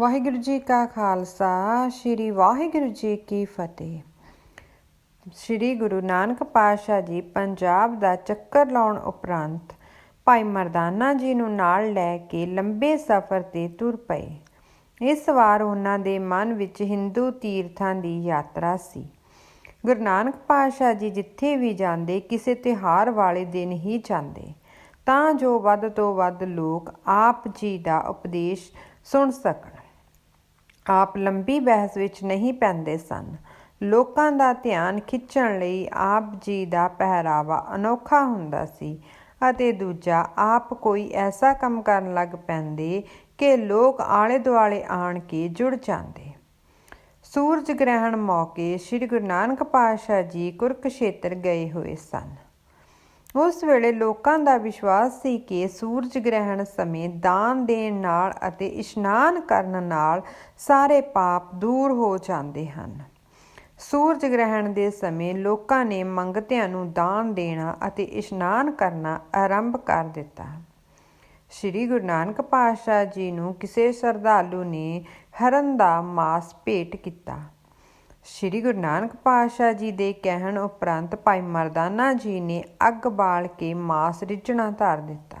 ਵਾਹਿਗੁਰੂ ਜੀ ਕਾ ਖਾਲਸਾ, ਸ੍ਰੀ ਵਾਹਿਗੁਰੂ ਜੀ ਕੀ ਫਤਿਹ। ਸ੍ਰੀ ਗੁਰੂ ਨਾਨਕ ਪਾਤਸ਼ਾਹ ਜੀ ਪੰਜਾਬ ਦਾ ਚੱਕਰ ਲਾਉਣ ਉਪਰੰਤ ਭਾਈ ਮਰਦਾਨਾ ਜੀ ਨੂੰ ਨਾਲ ਲੈ ਕੇ ਲੰਬੇ ਸਫ਼ਰ ਤੇ ਤੁਰ ਪਏ। ਇਸ ਵਾਰ ਉਹਨਾਂ ਦੇ ਮਨ ਵਿੱਚ ਹਿੰਦੂ ਤੀਰਥਾਂ ਦੀ ਯਾਤਰਾ ਸੀ। ਗੁਰੂ ਨਾਨਕ ਪਾਤਸ਼ਾਹ ਜੀ ਜਿੱਥੇ ਵੀ ਜਾਂਦੇ, ਕਿਸੇ ਤਿਹਾਰ ਵਾਲੇ ਦਿਨ ਹੀ ਜਾਂਦੇ। ਤਾਂ ਜੋ ਵੱਧ ਤੋਂ ਵੱਧ ਲੋਕ ਆਪ ਜੀ ਦਾ ਉਪਦੇਸ਼ ਸੁਣ ਸਕਣ। ਆਪ ਲੰਬੀ ਬਹਿਸ ਵਿੱਚ ਨਹੀਂ ਪੈਂਦੇ ਸਨ। ਲੋਕਾਂ ਦਾ ਧਿਆਨ ਖਿੱਚਣ ਲਈ ਆਪ ਜੀ ਦਾ ਪਹਿਰਾਵਾ ਅਨੋਖਾ ਹੁੰਦਾ ਸੀ ਅਤੇ ਦੂਜਾ, ਆਪ ਕੋਈ ਐਸਾ ਕੰਮ ਕਰਨ ਲੱਗ ਪੈਂਦੇ ਕਿ ਲੋਕ ਆਲੇ ਦੁਆਲੇ ਆਣ ਕੇ ਜੁੜ ਜਾਂਦੇ। ਸੂਰਜ ਗ੍ਰਹਿਣ ਮੌਕੇ ਸ੍ਰੀ ਗੁਰੂ ਨਾਨਕ ਪਾਤਸ਼ਾਹ ਜੀ ਕੁਰਕਸ਼ੇਤਰ ਗਏ ਹੋਏ ਸਨ। ਉਸ ਵੇਲੇ ਲੋਕਾਂ ਦਾ ਵਿਸ਼ਵਾਸ ਸੀ ਕਿ ਸੂਰਜ ਗ੍ਰਹਿਣ ਸਮੇਂ ਦਾਨ ਦੇਣ ਨਾਲ ਅਤੇ ਇਸ਼ਨਾਨ ਕਰਨ ਨਾਲ ਸਾਰੇ ਪਾਪ ਦੂਰ ਹੋ ਜਾਂਦੇ ਹਨ। ਸੂਰਜ ਗ੍ਰਹਿਣ ਦੇ ਸਮੇਂ ਲੋਕਾਂ ਨੇ ਮੰਗਤਿਆਂ ਨੂੰ ਦਾਨ ਦੇਣਾ ਅਤੇ ਇਸ਼ਨਾਨ ਕਰਨਾ ਆਰੰਭ ਕਰ ਦਿੱਤਾ। ਸ੍ਰੀ ਗੁਰੂ ਨਾਨਕ ਪਾਤਸ਼ਾਹ ਜੀ ਨੂੰ ਕਿਸੇ ਸ਼ਰਧਾਲੂ ਨੇ ਹਰਨ ਦਾ ਮਾਸ ਭੇਟ ਕੀਤਾ। ਸ੍ਰੀ ਗੁਰੂ ਨਾਨਕ ਪਾਤਸ਼ਾਹ ਜੀ ਦੇ ਕਹਿਣ ਉਪਰੰਤ ਭਾਈ ਮਰਦਾਨਾ ਜੀ ਨੇ ਅੱਗ ਬਾਲ ਕੇ ਮਾਸ ਰਿੱਝਣਾ ਧਾਰ ਦਿੱਤਾ।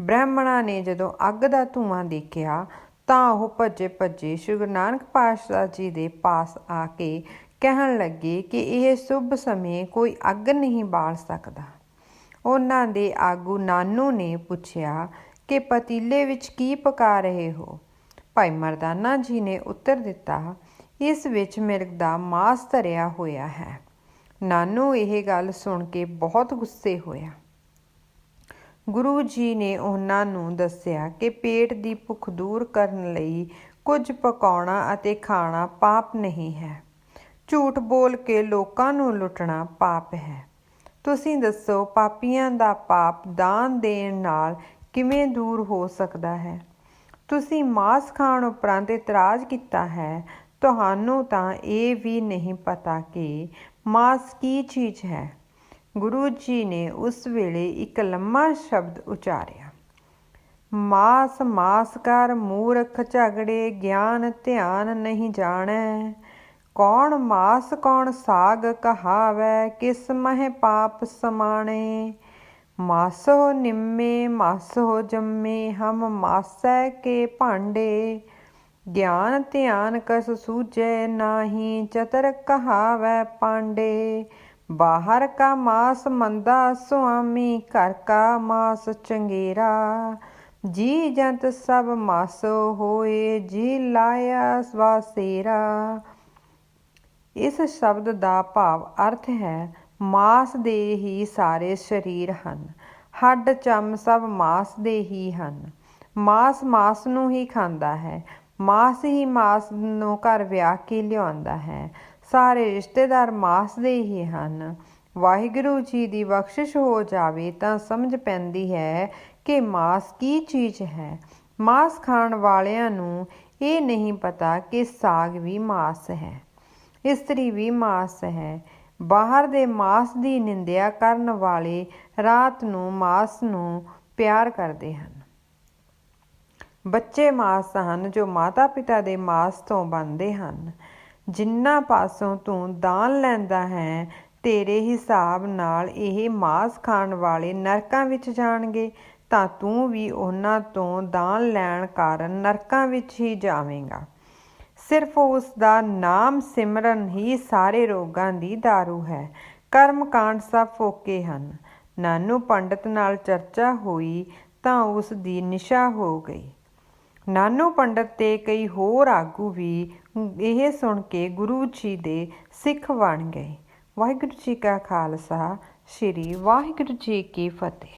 ਬ੍ਰਾਹਮਣਾ ਨੇ ਜਦੋਂ ਅੱਗ ਦਾ ਧੂਆਂ ਦੇਖਿਆ, ਤਾਂ ਉਹ ਭੱਜੇ ਭੱਜੇ ਸ੍ਰੀ ਗੁਰੂ ਨਾਨਕ ਪਾਤਸ਼ਾਹ ਜੀ ਦੇ ਪਾਸ ਆ ਕੇ ਕਹਿਣ ਲੱਗੇ ਕਿ ਇਹ ਸ਼ੁਭ ਸਮੇਂ ਕੋਈ ਅੱਗ ਨਹੀਂ ਬਾਲ ਸਕਦਾ। ਉਹਨਾਂ ਦੇ ਆਗੂ ਨਾਨੂ ਨੇ ਪੁੱਛਿਆ ਕਿ ਪਤੀਲੇ ਵਿੱਚ ਕੀ ਪਕਾ ਰਹੇ ਹੋ? ਭਾਈ ਮਰਦਾਨਾ ਜੀ ਨੇ ਉੱਤਰ ਦਿੱਤਾ ਇਸ ਵਿੱਚ ਮਿਰਗ ਦਾ ਮਾਸ ਧਰਿਆ ਹੋਇਆ ਹੈ। ਨਾਨੂ ਇਹ ਗੱਲ ਸੁਣ ਕੇ ਬਹੁਤ ਗੁੱਸੇ ਹੋਇਆ। ਗੁਰੂ ਜੀ ਨੇ ਉਹਨਾਂ ਨੂੰ ਦੱਸਿਆ ਕਿ ਪੇਟ ਦੀ ਭੁੱਖ ਦੂਰ ਕਰਨ ਲਈ ਕੁਝ ਪਕਾਉਣਾ ਅਤੇ ਖਾਣਾ ਪਾਪ ਨਹੀਂ ਹੈ। ਝੂਠ ਬੋਲ ਕੇ ਲੋਕਾਂ ਨੂੰ ਲੁੱਟਣਾ ਪਾਪ ਹੈ। ਤੁਸੀਂ ਦੱਸੋ, ਪਾਪੀਆਂ ਦਾ ਪਾਪ ਦਾਨ ਦੇਣ ਨਾਲ ਕਿਵੇਂ ਦੂਰ ਹੋ ਸਕਦਾ ਹੈ? ਤੁਸੀਂ ਮਾਸ ਖਾਣ ਉਪਰੰਤ ਇਤਰਾਜ਼ ਕੀਤਾ ਹੈ ਤੁਹਾਨੂੰ ਤਾਂ ਇਹ ਵੀ ਨਹੀਂ ਪਤਾ ਕਿ ਮਾਸ ਕੀ ਚੀਜ਼ ਹੈ। ਗੁਰੂ ਜੀ ਨੇ ਉਸ ਵੇਲੇ ਇੱਕ ਲੰਮਾ ਸ਼ਬਦ ਉਚਾਰਿਆ। ਮਾਸ ਮਾਸ ਕਰ ਮੂਰਖ ਝਗੜੇ ਗਿਆਨ ਧਿਆਨ ਨਹੀਂ ਜਾਣੈ। ਕੌਣ ਮਾਸ ਕੌਣ ਸਾਗ ਕਹਾਵੈ, ਕਿਸ ਮਹਿ ਪਾਪ ਸਮਾਣੇ। ਮਾਸੋ ਨਿੰਮੇ, ਮਾਸੋ ਜੰਮੇ, ਹਮ ਮਾਸੈ ਕੇ ਭਾਂਡੇ। ਗਿਆਨ ਧਿਆਨ ਕਸ ਸੂਝੈ ਨਾਹੀ, ਚਤਰ ਕਹਾਵੈ ਪਾਂਡੇ। ਬਾਹਰ ਕਾ ਮਾਸ ਮੰਦਾ ਸੁਆਮੀ, ਘਰ ਕਾ ਮਾਸ ਚੰਗੇਰਾ। ਜੀ ਜੰਤ ਸਭ ਮਾਸੋ ਹੋਏ, ਜੀ ਲਾਇਆ ਸਵਾਸੇਰਾ ਇਸ ਸ਼ਬਦ ਦਾ ਭਾਵ ਅਰਥ ਹੈ, ਮਾਸ ਦੇ ਹੀ ਸਾਰੇ ਸਰੀਰ ਹਨ। ਹੱਡ ਚਮ ਸਭ ਮਾਸ ਦੇ ਹੀ ਹਨ। ਮਾਸ ਮਾਸ ਨੂੰ ਹੀ ਖਾਂਦਾ ਹੈ। ਮਾਸ ਹੀ ਮਾਸ ਨੂੰ ਘਰ ਵਿਆਹ ਕੇ ਲਿਆਉਂਦਾ ਹੈ। ਸਾਰੇ ਰਿਸ਼ਤੇਦਾਰ ਮਾਸ ਦੇ ਹੀ ਹਨ। ਵਾਹਿਗੁਰੂ ਜੀ ਦੀ ਬਖਸ਼ਿਸ਼ ਹੋ ਜਾਵੇ ਤਾਂ ਸਮਝ ਪੈਂਦੀ ਹੈ ਕਿ ਮਾਸ ਕੀ ਚੀਜ਼ ਹੈ। ਮਾਸ ਖਾਣ ਵਾਲਿਆਂ ਨੂੰ ਇਹ ਨਹੀਂ ਪਤਾ ਕਿ ਸਾਗ ਵੀ ਮਾਸ ਹੈ। ਇਸਤਰੀ ਵੀ ਮਾਸ ਹੈ। ਬਾਹਰ ਦੇ ਮਾਸ ਦੀ ਨਿੰਦਿਆ ਕਰਨ ਵਾਲੇ ਰਾਤ ਨੂੰ ਮਾਸ ਨੂੰ ਪਿਆਰ ਕਰਦੇ ਹਨ। ਬੱਚੇ ਮਾਸ ਹਨ ਜੋ ਮਾਤਾ-ਪਿਤਾ ਦੇ ਮਾਸ ਤੋਂ ਬਣਦੇ ਹਨ। ਜਿੰਨਾ ਪਾਸੋਂ ਤੂੰ ਦਾਨ ਲੈਂਦਾ ਹੈ, ਤੇਰੇ ਹਿਸਾਬ ਨਾਲ ਇਹ ਮਾਸ ਖਾਣ ਵਾਲੇ ਨਰਕਾਂ ਵਿੱਚ ਜਾਣਗੇ, ਤਾਂ ਤੂੰ ਵੀ ਉਹਨਾਂ ਤੋਂ ਦਾਨ ਲੈਣ ਕਾਰਨ ਨਰਕਾਂ ਵਿੱਚ ਹੀ ਜਾਵੇਂਗਾ। ਸਿਰਫ ਉਸ ਦਾ ਨਾਮ ਸਿਮਰਨ ਹੀ ਸਾਰੇ ਰੋਗਾਂ ਦੀ दारू ਹੈ। ਕਰਮ ਕਾਂਡ ਸਭ ਫੋਕੇ ਹਨ। ਨਾਨੂ ਪੰਡਤ ਨਾਲ ਚਰਚਾ ਹੋਈ ਤਾਂ ਉਸ ਦੀ ਨਿਸ਼ਾ ਹੋ ਗਈ। ਨਾਨੂ ਪੰਡਤ ਤੇ ਕਈ ਹੋਰ ਆਗੂ ਵੀ ਇਹ ਸੁਣ ਕੇ ਗੁਰੂ ਜੀ ਦੇ ਸਿੱਖ ਬਣ ਗਏ। ਵਾਹਿਗੁਰੂ ਜੀ ਕਾ ਖਾਲਸਾ, ਸ੍ਰੀ ਵਾਹਿਗੁਰੂ ਜੀ ਕੀ ਫਤਿਹ।